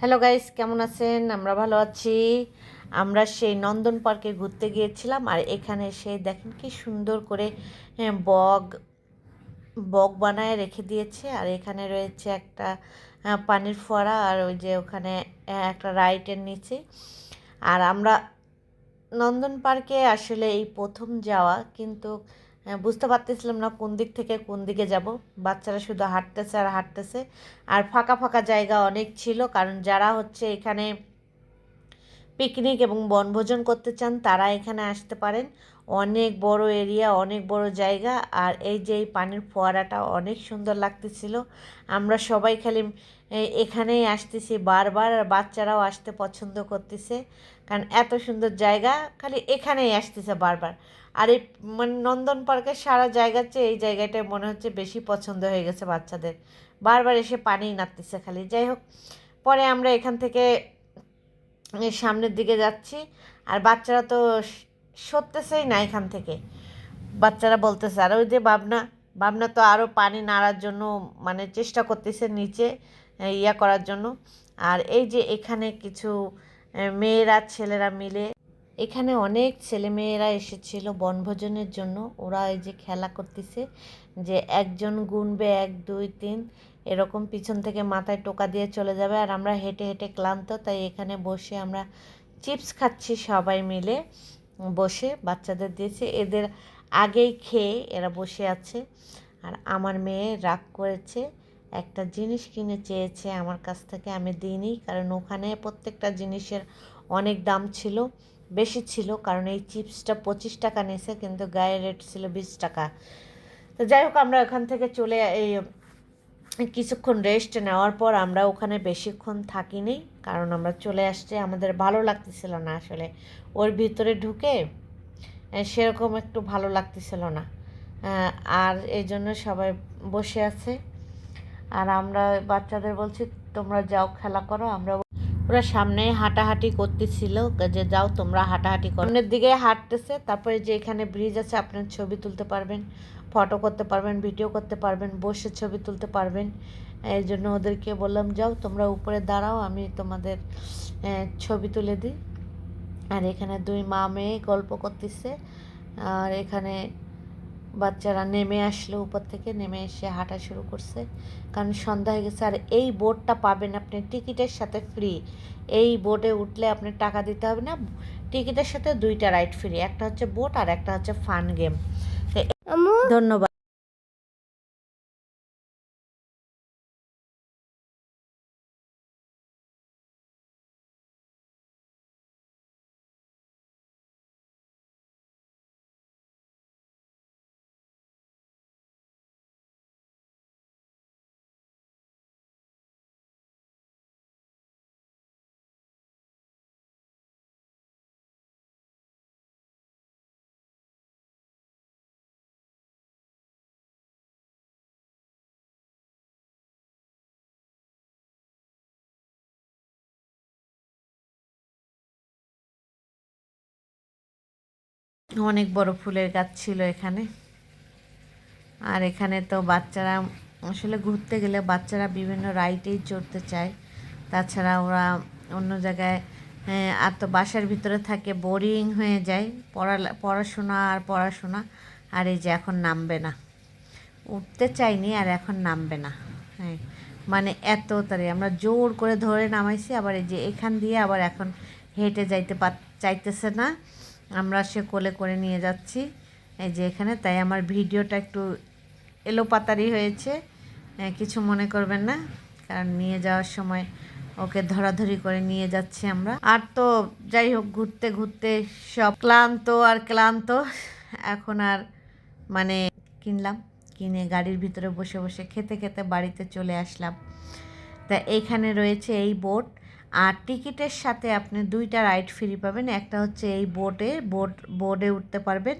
Hello guys কেমন আছেন? আমরা ভালো আছি। আমরা সেই নন্দন পার্কে ঘুরতে গিয়েছিলাম আর এখানে সে দেখেন কি সুন্দর করে হ্যাঁ, বগ বগ বানায় রেখে দিয়েছে। আর এখানে রয়েছে একটা পানির ফোয়ারা আর ওই যে ওখানে একটা রাইটের নিচে। আর আমরা নন্দন পার্কে আসলে এই প্রথম যাওয়া কিন্তু বুঝতে পারতেছিলাম না কোন দিক থেকে কোন দিকে যাব। বাচ্চারা শুধু হাঁটতেছে আর হাঁটতেছে। আর ফাঁকা ফাঁকা জায়গা অনেক ছিল, কারণ যারা হচ্ছে এখানে পিকনিক এবং বনভোজন করতে চান, তারা এখানে আসতে পারেন। অনেক বড় এরিয়া, অনেক বড় জায়গা, আর এই যে এই পানির ফোয়ারাটা অনেক সুন্দর লাগতেছিল। আমরা সবাই খালি এখানেই আসতেছি বারবার, আর বাচ্চারাও আসতে পছন্দ করতেছে। কারণ এত সুন্দর জায়গা, খালি এখানেই আসতেছে বারবার। আর এই মানে নন্দন পার্কের সারা জায়গার চেয়ে এই জায়গাটায় মনে হচ্ছে বেশি পছন্দ হয়ে গেছে বাচ্চাদের। বারবার এসে পানিই নাড়তেছে খালি। যাই হোক, পরে আমরা এখান থেকে সামনের দিকে যাচ্ছি। আর বাচ্চারা তো সরতেছেই না এখান থেকে। বাচ্চারা বলতেছে, আর ওই যে বাবনা বাবনা তো আরও পানি নাড়ার জন্য মানে চেষ্টা করতেছে নিচে ইয়া করার জন্য। আর এই যে এখানে কিছু মেয়েরা, ছেলেরা মিলে এখানে অনেক ছেলেমেয়েরা এসেছিল বনভোজনের জন্য। ওরা এই যে খেলা করতেছে যে একজন গুনবে এক, দুই, তিন, এরকম পিছন থেকে মাথায় টোকা দিয়ে চলে যাবে। আর আমরা হেঁটে হেঁটে ক্লান্ত, তাই এখানে বসে আমরা চিপস খাচ্ছি সবাই মিলে। বসে বাচ্চাদের দিয়েছে। এদের আগেই খেয়ে এরা বসে আছে। আর আমার মেয়ে রাগ করেছে, একটা জিনিস কিনে চেয়েছে আমার কাছ থেকে আমি দিইনি, কারণ ওখানে প্রত্যেকটা জিনিসের অনেক দাম ছিল। বেশি ছিল, কারণ এই চিপসটা পঁচিশ টাকা নিয়েছে, কিন্তু গায়ের রেট ছিল বিশ টাকা। তো যাই হোক, আমরা ওখান থেকে চলে এই কিছুক্ষণ রেস্ট নেওয়ার পর আমরা ওখানে বেশিক্ষণ থাকিনি, কারণ আমরা চলে আসছে আমাদের ভালো লাগতেছিল না আসলে। ওর ভিতরে ঢুকে সেরকম একটু ভালো লাগতেছিল না। আর এই জন্য সবাই বসে আছে। আর আমরা বাচ্চাদের বলছি, তোমরা যাও, খেলা করো, আমরা ওরা সামনে হাঁটাহাঁটি করতেছিল, যে যাও তোমরা হাঁটাহাঁটি করো। সামনের দিকে হাঁটতেছে, তারপরে যে এখানে ব্রিজ আছে, আপনার ছবি তুলতে পারবেন ফটো করতে পারবেন ভিডিও করতে পারবেন, বসে ছবি তুলতে পারবেন। এই জন্য ওদেরকে বললাম, যাও তোমরা উপরে দাঁড়াও, আমি তোমাদের ছবি তুলে দিই। আর এখানে দুই মা মেয়ে গল্প করতেছে, আর এখানে বাচ্চারা নেমে আসলো উপর থেকে নেমে এসে হাঁটা শুরু করছে। কারণ সন্ধ্যা হয়ে গেছে আর এই বোটটা পাবেন আপনি টিকিটের সাথে ফ্রি এই বোটে উঠলে আপনার টাকা দিতে হবে না টিকিটের সাথে দুইটা রাইড ফ্রি একটা হচ্ছে বোট আর একটা হচ্ছে ফান গেম ধন্যবাদ। অনেক বড় ফুলের গাছ ছিল এখানে। আর এখানে তো বাচ্চারা, আসলে ঘুরতে গেলে বাচ্চারা বিভিন্ন রাইডেই চড়তে চায়। তাছাড়া ওরা অন্য জায়গায় আর তো বাসার ভিতরে থাকে, বোরিং হয়ে যায়। পড়া পড়াশোনা আর পড়াশোনা। আর এই যে এখন নামবে না। উঠতে চাইনি আর এখন নামবে না। হ্যাঁ মানে এত তারে আমরা জোর করে ধরে নামাইছি, আবার এই যে এখান দিয়ে আবার এখন হেঁটে যাইতে পার চাইতেছে না। আমরা সে কোলে করে নিয়ে যাচ্ছি। এই যে এখানে, তাই আমার ভিডিওটা একটু এলোপাতারি হয়েছে। কিছু মনে করবেন না, কারণ নিয়ে যাওয়ার সময় ওকে ধরাধরি করে নিয়ে যাচ্ছি আমরা। আর তো যাই হোক, ঘুরতে ঘুরতে সব ক্লান্ত আর ক্লান্ত। এখন আর মানে কিনলাম, কিনে গাড়ির ভিতরে বসে বসে খেতে খেতে বাড়িতে চলে আসলাম। তা এইখানে রয়েছে এই বোট। আর টিকিটের সাথে আপনি দুইটা রাইড ফ্রি পাবেন। একটা হচ্ছে এই বোটে বোট বোর্ডে উঠতে পারবেন।